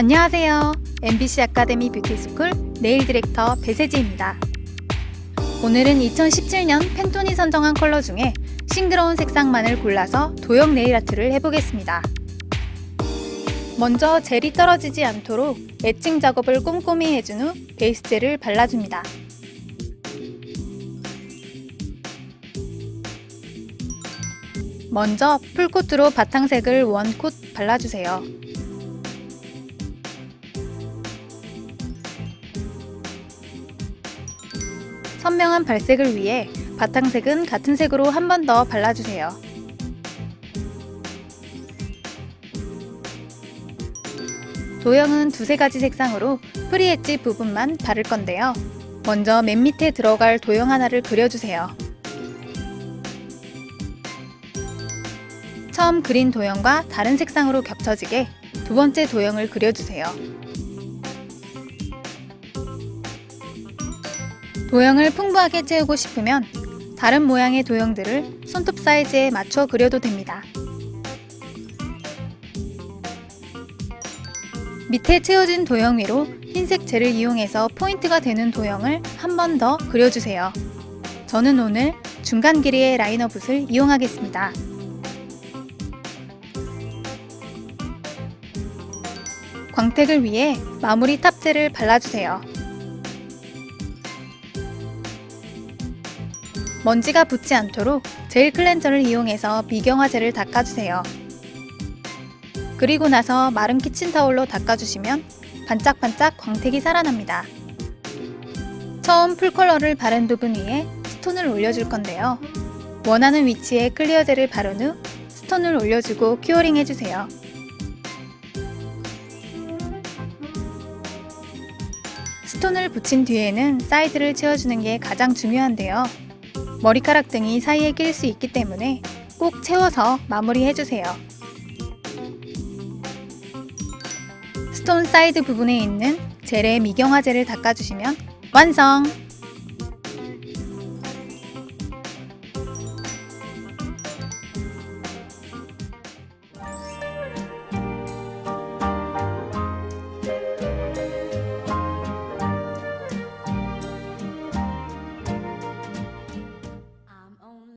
안녕하세요. MBC 아카데미 뷰티스쿨 네일 디렉터 배세지입니다. 오늘은 2017년 팬톤이 선정한 컬러 중에 싱그러운 색상만을 골라서 도형 네일 아트를 해보겠습니다. 먼저 젤이 떨어지지 않도록 애칭 작업을 꼼꼼히 해준 후 베이스 젤을 발라줍니다. 먼저 풀코트로 바탕색을 원콧 발라주세요. 선명한 발색을 위해 바탕색은 같은 색으로 한 번 더 발라주세요. 도형은 두세 가지 색상으로 프리엣지 부분만 바를 건데요. 먼저 맨 밑에 들어갈 도형 하나를 그려주세요. 처음 그린 도형과 다른 색상으로 겹쳐지게 두 번째 도형을 그려주세요. 도형을 풍부하게 채우고 싶으면 다른 모양의 도형들을 손톱 사이즈에 맞춰 그려도 됩니다. 밑에 채워진 도형 위로 흰색 젤을 이용해서 포인트가 되는 도형을 한 번 더 그려주세요. 저는 오늘 중간 길이의 라이너 붓을 이용하겠습니다. 광택을 위해 마무리 탑젤을 발라주세요. 먼지가 붙지 않도록 젤 클렌저를 이용해서 미경화젤을 닦아주세요. 그리고 나서 마른 키친타올로 닦아주시면 반짝반짝 광택이 살아납니다. 처음 풀컬러를 바른 부분 위에 스톤을 올려줄 건데요. 원하는 위치에 클리어 젤을 바른 후 스톤을 올려주고 큐어링 해주세요. 스톤을 붙인 뒤에는 사이드를 채워주는 게 가장 중요한데요. 머리카락 등이 사이에 낄 수 있기 때문에 꼭 채워서 마무리해주세요. 스톤 사이드 부분에 있는 젤의 미경화젤을 닦아주시면 완성!